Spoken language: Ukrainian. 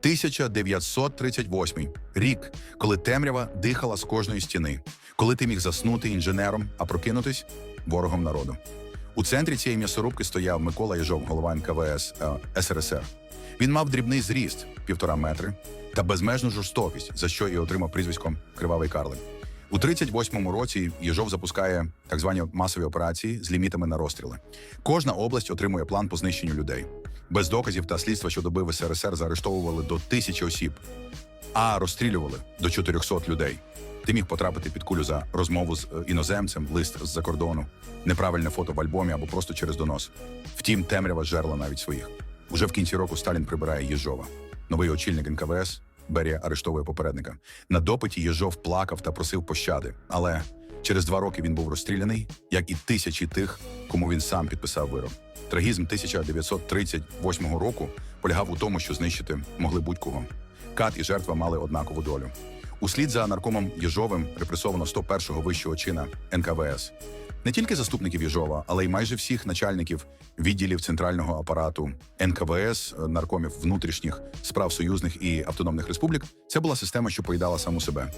1938 рік, коли темрява дихала з кожної стіни, коли ти міг заснути інженером, а прокинутись ворогом народу. У центрі цієї м'ясорубки стояв Микола Єжов, голова НКВС е, СРСР. Він мав дрібний зріст півтора метри та безмежну жорстокість, за що і отримав прізвисько Кривавий Карлик. У 38-му році Єжов запускає так звані масові операції з лімітами на розстріли. Кожна область отримує план по знищенню людей. Без доказів та слідства щодо бив СРСР заарештовували до тисячі осіб, а розстрілювали до 400 людей. Ти міг потрапити під кулю за розмову з е, іноземцем, лист з-за кордону, неправильне фото в альбомі або просто через донос. Втім, темрява жерла навіть своїх. Уже в кінці року Сталін прибирає Єжова. Новий очільник НКВС Берія арештовує попередника. На допиті Єжов плакав та просив пощади, але через два роки він був розстріляний, як і тисячі тих, кому він сам підписав вирок. Трагізм 1938 року полягав у тому, що знищити могли будь-кого. Кат і жертва мали однакову долю. Услід за наркомом Єжовим репресовано 101-го вищого чина НКВС. Не тільки заступників Єжова, але й майже всіх начальників відділів центрального апарату НКВС, наркомів внутрішніх справ союзних і автономних республік. Це була система, що поїдала саму себе.